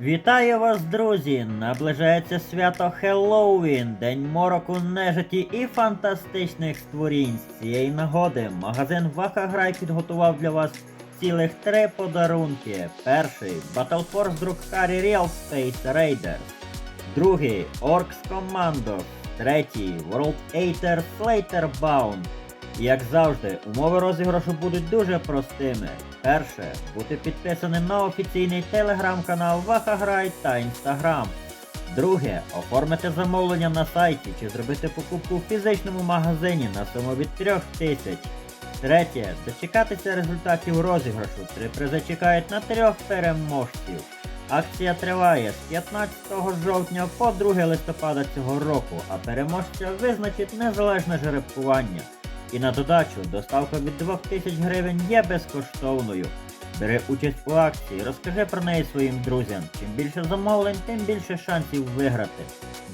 Вітаю вас, друзі! Наближається свято Хеллоуін, День мороку нежиті і фантастичних створінь. З цієї нагоди магазин Вахаграй підготував для вас цілих три подарунки. Перший Battle Force Друкхарі Real Space Raiders. Другий Orcs Commandos. Третій World Eater Slater Bound. І, Як завжди, умови розіграшу будуть дуже простими. Перше, бути підписаним на офіційний телеграм-канал Вахаграй та Інстаграм. Друге, оформити замовлення на сайті чи зробити покупку в фізичному магазині на суму від 3000. Третє, дочекатися результатів розіграшу. Три призи чекають на трьох переможців. Акція триває з 15 жовтня по 2 листопада цього року, а переможця визначить незалежне жеребкування. І на додачу доставка від 2000 гривень є безкоштовною. Бери участь у акції, розкажи про неї своїм друзям. Чим більше замовлень, тим більше шансів виграти.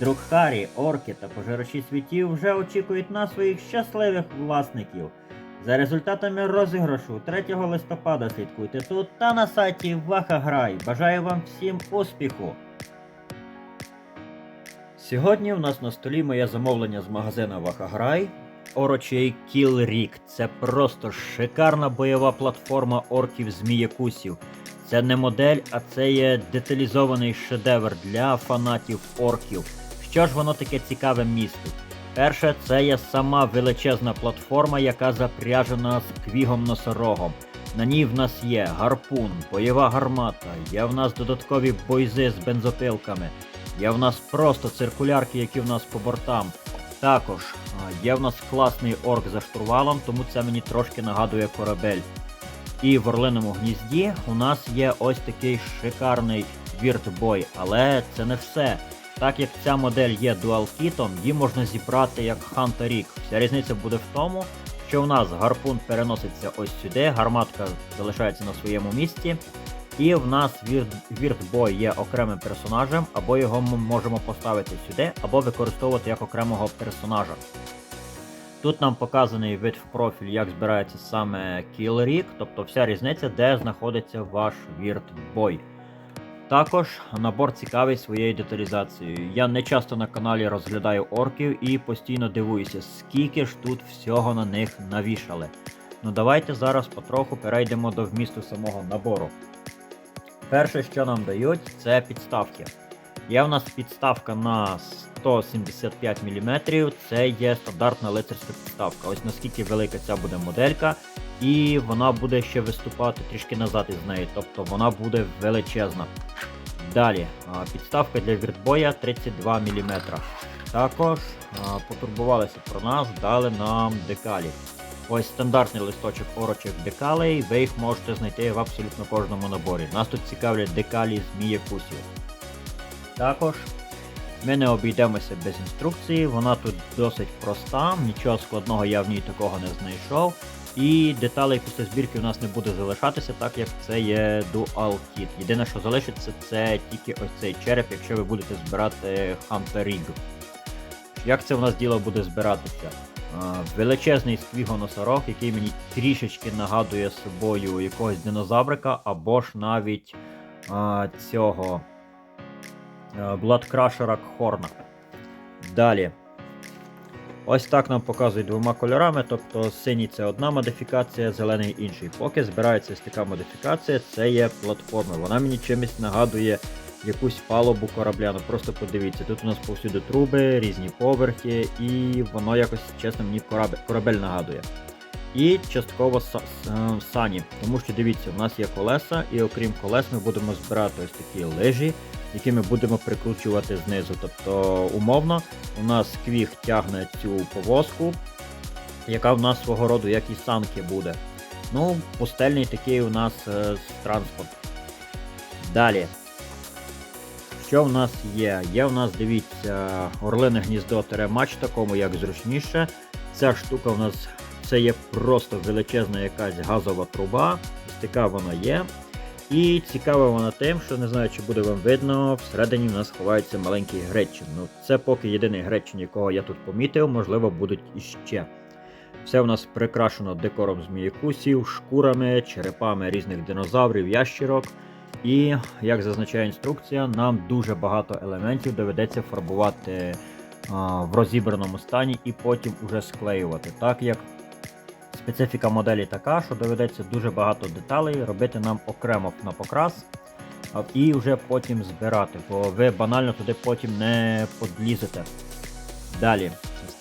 Друг Харі, орки та пожирачі світів вже очікують на своїх щасливих власників. За результатами розіграшу 3 листопада слідкуйте тут та на сайті Вахаграй. Бажаю вам всім успіху! Сьогодні в нас на столі моє замовлення з магазина Вахаграй. Орочий Kill Рік. Це просто шикарна бойова платформа орків зміякусів. Це не модель, а це є деталізований шедевр для фанатів орків. Що ж воно таке цікаве містить? Перше, це є сама величезна платформа, яка запряжена з квігом носорогом. На ній в нас є гарпун, бойова гармата, є в нас додаткові бойзи з бензопилками, є в нас просто циркулярки, які в нас по бортам. Також є в нас класний орк за штурвалом, тому це мені трошки нагадує корабель. І в Орлиному гнізді у нас є ось такий шикарний віртбой, але це не все. Так як ця модель є дуал-кітом, її можна зібрати як Hunter Рік. Вся різниця буде в тому, що у нас гарпун переноситься ось сюди, гарматка залишається на своєму місці. І в нас Віртбой є окремим персонажем, або його ми можемо поставити сюди, або використовувати як окремого персонажа. Тут нам показаний вид в профіль, як збирається саме Rig, тобто вся різниця, де знаходиться ваш Віртбой. Також набор цікавий своєю деталізацією. Я не часто на каналі розглядаю орків і постійно дивуюся, скільки ж тут всього на них навішали. Ну давайте зараз потроху перейдемо до вмісту самого набору. Перше, що нам дають, це підставки. Є в нас підставка на 175 мм, це є стандартна лицарська підставка. Ось наскільки велика ця буде моделька, і вона буде ще виступати трішки назад із неї, тобто вона буде величезна. Далі, підставка для віртбоя 32 мм. Також потурбувалися про нас, дали нам декалі. Ось стандартний листочок орочих декалей, ви їх можете знайти в абсолютно кожному наборі. Нас тут цікавлять декалі змієкусів. Також ми не обійдемося без інструкції, вона тут досить проста, нічого складного я в ній такого не знайшов. І деталей після збірки у нас не буде залишатися, так як це є Dual Kit. Єдине, що залишиться, це тільки ось цей череп, якщо ви будете збирати Hunter Rig. Як це у нас діло буде збиратися? Величезний сквігоносорог, який мені трішечки нагадує собою якогось динозаврика, або ж навіть а, цього Бладкрашера Хорна. Далі. Ось так нам показують двома кольорами, тобто синій це одна модифікація, зелений інший. Поки збирається ось така модифікація, це є платформа. Вона мені чимось нагадує якусь палубу корабля. Ну просто подивіться, тут у нас повсюди труби, різні поверхи, і воно якось, чесно, мені корабель, корабель нагадує. І частково е, сані, тому що дивіться, у нас є колеса, і окрім колес ми будемо збирати ось такі лижі, які ми будемо прикручувати знизу. Тобто, умовно, у нас квіг тягне цю повозку, яка в нас свого роду як і санки буде. Ну, пустельний такий у нас е, транспорт. Далі. Що в нас є? Є в нас, дивіться, орлине гніздо мачта, кому як зручніше. Ця штука в нас це є просто величезна якась газова труба. Така вона є. І цікава вона тим, що не знаю, чи буде вам видно, всередині в нас ховається маленький гречин. Ну, це поки єдиний гречин, якого я тут помітив, можливо, будуть іще. Все в нас прикрашено декором змієкусів, шкурами, черепами різних динозаврів, ящірок. І, як зазначає інструкція, нам дуже багато елементів доведеться фарбувати а, в розібраному стані і потім уже склеювати. Так як специфіка моделі така, що доведеться дуже багато деталей робити нам окремо на покрас і вже потім збирати, бо ви банально туди потім не подлізете. Далі,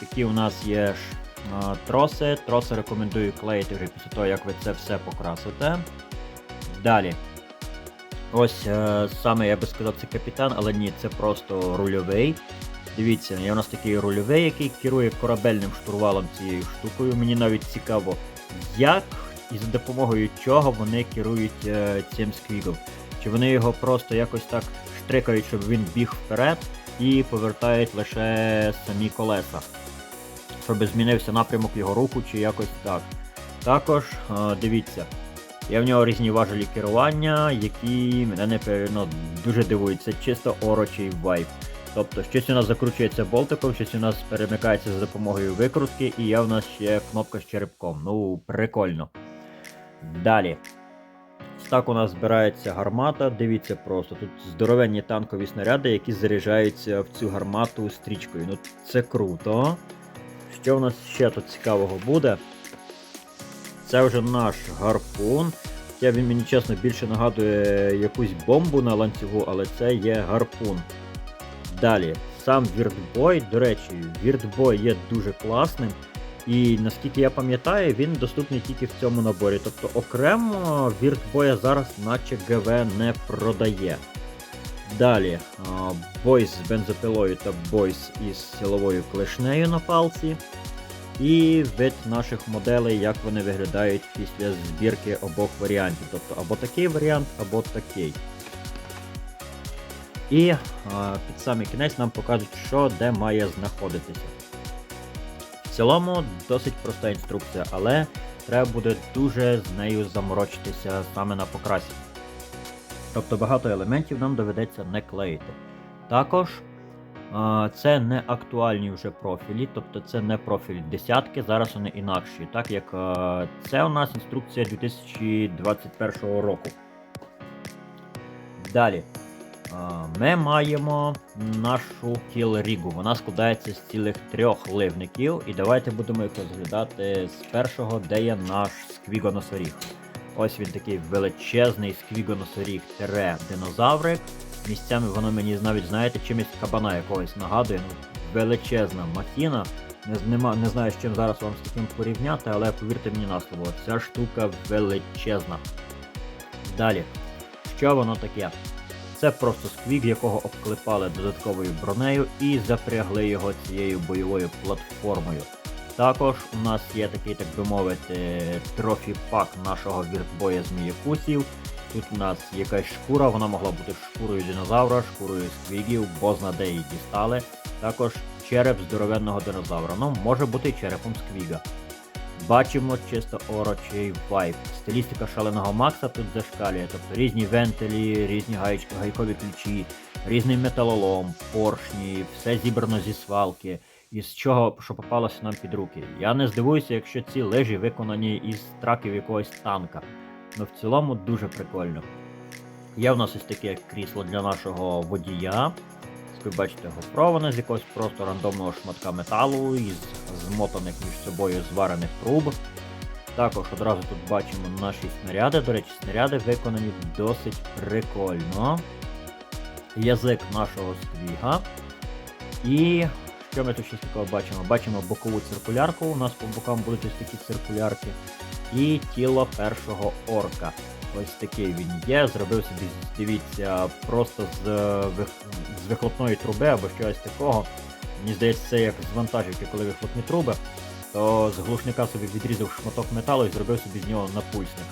такі у нас є троси. Троси рекомендую клеїти вже після того, як ви це все покрасите. Далі. Ось е, саме я би сказав, це капітан, але ні, це просто рульовий. Дивіться, є у нас такий рульовий, який керує корабельним штурвалом цією штукою. Мені навіть цікаво, як і за допомогою чого вони керують е, цим сквігом. Чи вони його просто якось так штрикають, щоб він біг вперед, і повертають лише самі колеса. Щоб змінився напрямок його руху, чи якось так. Також е, дивіться. Є в нього різні важелі керування, які мене не пе- ну, дуже дивують. Це чисто орочий вайп. Тобто щось у нас закручується болтиком, щось у нас перемикається за допомогою викрутки, і є в нас ще кнопка з черепком. Ну, прикольно. Далі. Так у нас збирається гармата. Дивіться просто. Тут здоровенні танкові снаряди, які заряджаються в цю гармату стрічкою. Ну, це круто. Що в нас ще тут цікавого буде? Це вже наш гарпун. Я він мені чесно більше нагадує якусь бомбу на ланцюгу, але це є гарпун. Далі, сам Віртбой, до речі, Віртбой є дуже класним. І наскільки я пам'ятаю, він доступний тільки в цьому наборі. Тобто окремо Віртбоя зараз наче ГВ не продає. Далі, а, бойс з бензопилою та бойс із силовою клешнею на палці. І вид наших моделей, як вони виглядають після збірки обох варіантів. Тобто або такий варіант, або такий. І а, під самий кінець нам покажуть, що де має знаходитися. В цілому досить проста інструкція, але треба буде дуже з нею заморочитися саме на покрасі. Тобто багато елементів нам доведеться не клеїти. Також Це не актуальні вже профілі, тобто це не профіль десятки, зараз вони інакші, так як це у нас інструкція 2021 року. Далі. Ми маємо нашу кіл-рігу. Вона складається з цілих трьох ливників. І давайте будемо їх розглядати з першого, де є наш сквігоносоріг. Ось він такий величезний сквігоносоріг тире динозаврик. Місцями воно мені навіть, знаєте, чимось кабана якогось нагадує. Ну, величезна махіна. Не, нема, не знаю, з чим зараз вам з таким порівняти, але повірте мені на слово, ця штука величезна. Далі, що воно таке? Це просто сквік, якого обклепали додатковою бронею і запрягли його цією бойовою платформою. Також у нас є такий, так би мовити, трофі-пак нашого віртбоя змієкусів. Тут у нас якась шкура, вона могла бути шкурою динозавра, шкурою сквігів, бозна де її дістали. Також череп здоровенного динозавра. Ну, може бути черепом сквіга. Бачимо чисто орочий вайп. Стилістика шаленого Макса тут зашкалює, тобто різні вентилі, різні гаєч- гайкові ключі, різний металолом, поршні, все зібрано зі свалки, із чого, що попалося нам під руки. Я не здивуюся, якщо ці лижі виконані із траків якогось танка. Ну в цілому дуже прикольно. Є в нас ось таке крісло для нашого водія. Ви бачите, гофроване з якогось просто рандомного шматка металу із змотаних між собою зварених труб. Також одразу тут бачимо наші снаряди. До речі, снаряди виконані досить прикольно. Язик нашого сквіга. І що ми тут ще такого бачимо? Бачимо бокову циркулярку. У нас по бокам будуть ось такі циркулярки. І тіло першого орка. Ось такий він є. Зробив собі, дивіться, просто з, з вихлопної труби або щось такого. Мені здається, це як з коли вихлопні труби, то з глушника собі відрізав шматок металу і зробив собі з нього напульсник.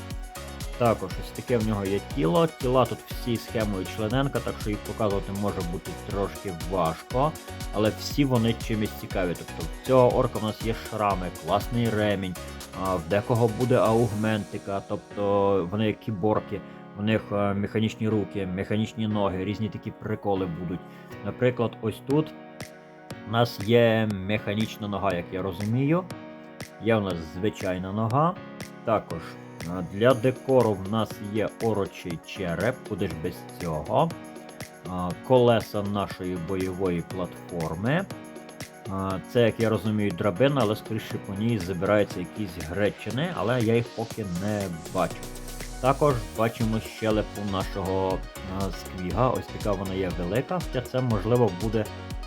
Також ось таке в нього є тіло. Тіла тут всі схемою члененка, так що їх показувати може бути трошки важко, але всі вони чимось цікаві. Тобто в цього орка в нас є шрами, класний ремінь, в декого буде аугментика, тобто вони кіборки, у них е, механічні руки, механічні ноги, різні такі приколи будуть. Наприклад, ось тут у нас є механічна нога, як я розумію. Є у нас звичайна нога. Також Для декору в нас є орочий череп, куди ж без цього. Колеса нашої бойової платформи. Це, як я розумію, драбина, але скоріше по ній забираються якісь гречини, але я їх поки не бачу. Також бачимо щелепу нашого сквіга. Ось така вона є велика, хоча це можливо буде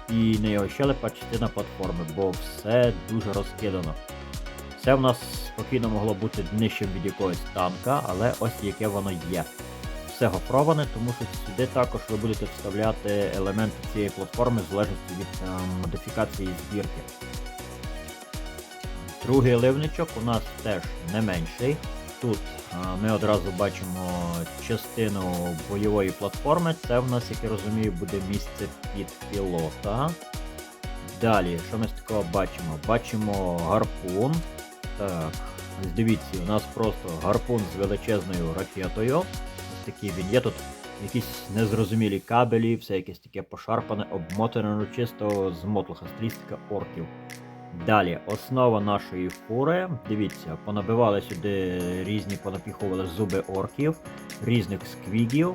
і не його щелепа, частина платформи, бо все дуже розкидано. Це в нас спокійно могло бути нижчим від якогось танка, але ось яке воно є. Все гофроване, тому що сюди також ви будете вставляти елементи цієї платформи в залежності від е, модифікації збірки. Другий ливничок у нас теж не менший. Тут е, ми одразу бачимо частину бойової платформи. Це в нас, як я розумію, буде місце під пілота. Далі, що ми з такого бачимо? Бачимо гарпун. Так, дивіться, у нас просто гарпун з величезною ракетою. Такий він є тут. Якісь незрозумілі кабелі, все якесь таке пошарпане, обмотане, ну чисто з мотлуха, стрістика орків. Далі, основа нашої фури. Дивіться, понабивали сюди різні, понапіхували зуби орків, різних сквігів.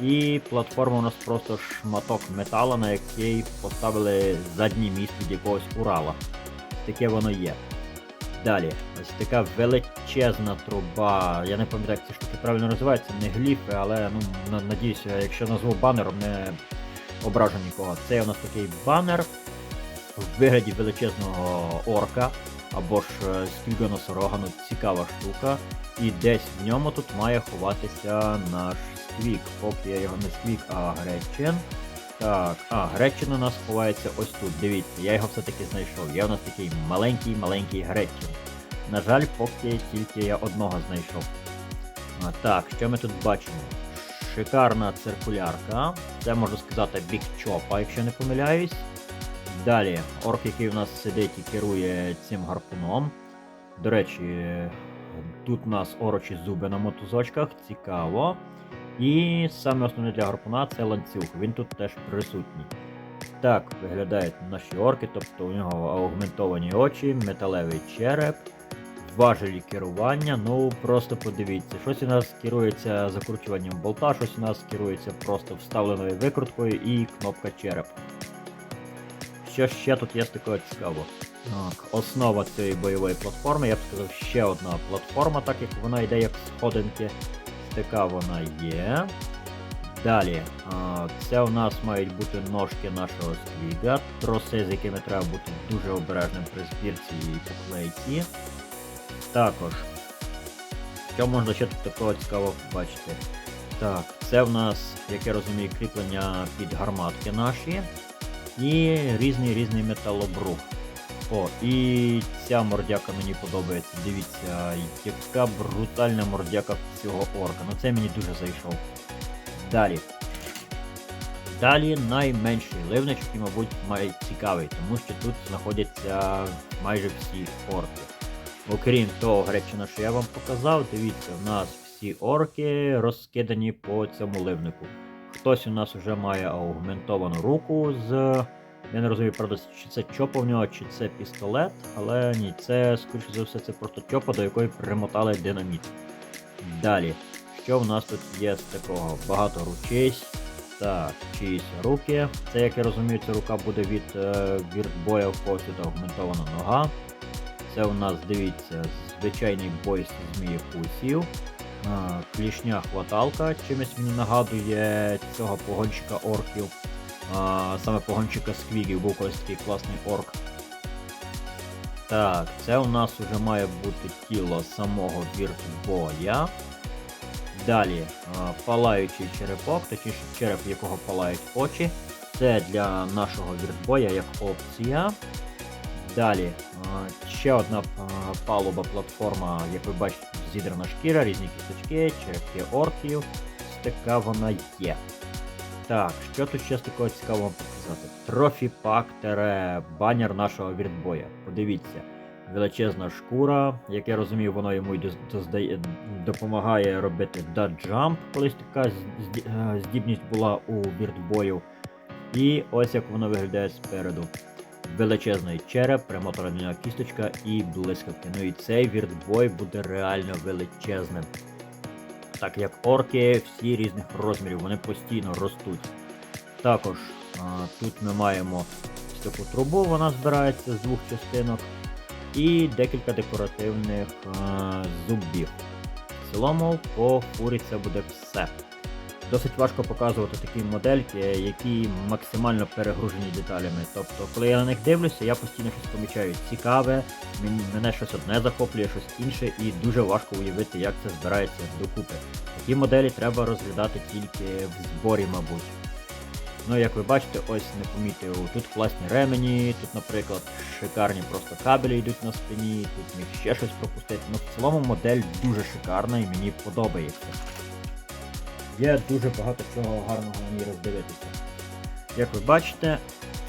І платформа у нас просто шматок металу, на який поставили задній міст від якогось Урала. Таке воно є. Далі, ось така величезна труба. Я не пам'ятаю, як ці штуки правильно називаються, не гліфи, але ну, на- надіюся, якщо назву банером, не ображу нікого. Це у нас такий банер в вигляді величезного орка або ж е, ну цікава штука. І десь в ньому тут має ховатися наш сквік. Поки я його не сквік, а гречин. Так, а, Гречин у нас ховається ось тут. Дивіться, я його все-таки знайшов. Є у нас такий маленький-маленький Гречин. На жаль, поки тільки я одного знайшов. А, так, що ми тут бачимо? Шикарна циркулярка. Це можна сказати бік чопа, якщо не помиляюсь. Далі, орк, який у нас сидить і керує цим гарпуном. До речі, тут у нас орочі зуби на мотузочках, цікаво. І саме основне для гарпуна це ланцюг, він тут теж присутній. Так виглядають наші орки, тобто у нього аугментовані очі, металевий череп, важелі керування. Ну просто подивіться, щось у нас керується закручуванням болта, щось у нас керується просто вставленою викруткою і кнопка череп. Що ще тут є з такого цікавого? Так, основа цієї бойової платформи, я б сказав, ще одна платформа, так як вона йде як сходинки. Така вона є. Далі, це у нас мають бути ножки нашого сквіга, троси, з якими треба бути дуже обережним при збірці і поклейці. Також, що можна ще тут такого цікавого побачити? Так, це в нас, як я розумію, кріплення під гарматки наші. І різний різний металобрух. О, і ця мордяка мені подобається. Дивіться, яка брутальна мордяка цього орка. Ну це мені дуже зайшов. Далі. Далі найменший ливнич, який, мабуть, цікавий, тому що тут знаходяться майже всі орки. Окрім того гречина, що я вам показав, дивіться, в нас всі орки розкидані по цьому ливнику. Хтось у нас вже має аугментовану руку з. Я не розумію, правда, чи це чопа в нього, чи це пістолет, але ні, це, скоріше за все, це просто чопа, до якої примотали динаміт. Далі, що в нас тут є з такого? Багато ручись. Так, чиїсь руки. Це, як я розумію, ця рука буде від е, віртбоя в когось аугментована нога. Це у нас, дивіться, звичайний бой з змієкусів. А, Клішня хваталка, чимось мені нагадує цього погонщика орків. Саме погонщика сквігів був колись такий класний орк. Так, це у нас вже має бути тіло самого віртбоя. Далі палаючий черепок, точніше череп, якого палають очі. Це для нашого віртбоя як опція. Далі ще одна палуба платформа, як ви бачите, зідрана шкіра, різні кісточки, черепки орків. Така вона є. Так, що тут ще такого цікавого показати? Трофі пак тере банер нашого віртбоя. Подивіться, величезна шкура, як я розумію, воно йому допомагає робити даджамп, колись така е, здібність була у віртбою. І ось як воно виглядає спереду. Величезний череп, примоторена кісточка і блискавки. Ну і цей віртбой буде реально величезним. Так як орки всі різних розмірів, вони постійно ростуть. Також а, тут ми маємо таку трубу, вона збирається з двох частинок, і декілька декоративних а, зубів. В цілому по фурі це буде все. Досить важко показувати такі модельки, які максимально перегружені деталями. Тобто, коли я на них дивлюся, я постійно щось помічаю цікаве, мене щось одне захоплює, щось інше, і дуже важко уявити, як це збирається докупи. Такі моделі треба розглядати тільки в зборі, мабуть. Ну, як ви бачите, ось не помітив, тут класні ремені, тут, наприклад, шикарні просто кабелі йдуть на спині, тут міг ще щось пропустити. Ну, в цілому модель дуже шикарна і мені подобається. Є дуже багато чого гарного на ній роздивитися. Як ви бачите,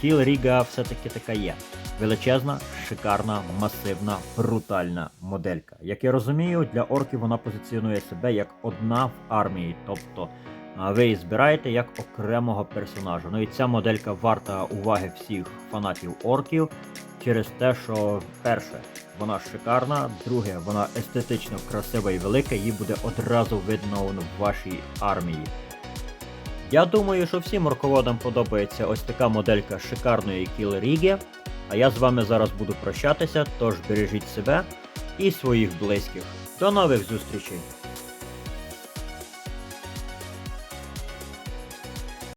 кіл Ріга все-таки така є. Величезна, шикарна, масивна, брутальна моделька. Як я розумію, для орків вона позиціонує себе як одна в армії, тобто ви її збираєте як окремого персонажа. Ну і ця моделька варта уваги всіх фанатів орків через те, що перше, вона шикарна, друге, вона естетично красива і велика, її буде одразу видно в вашій армії. Я думаю, що всім орководам подобається ось така моделька шикарної Kill Ріги. А я з вами зараз буду прощатися, тож бережіть себе і своїх близьких. До нових зустрічей!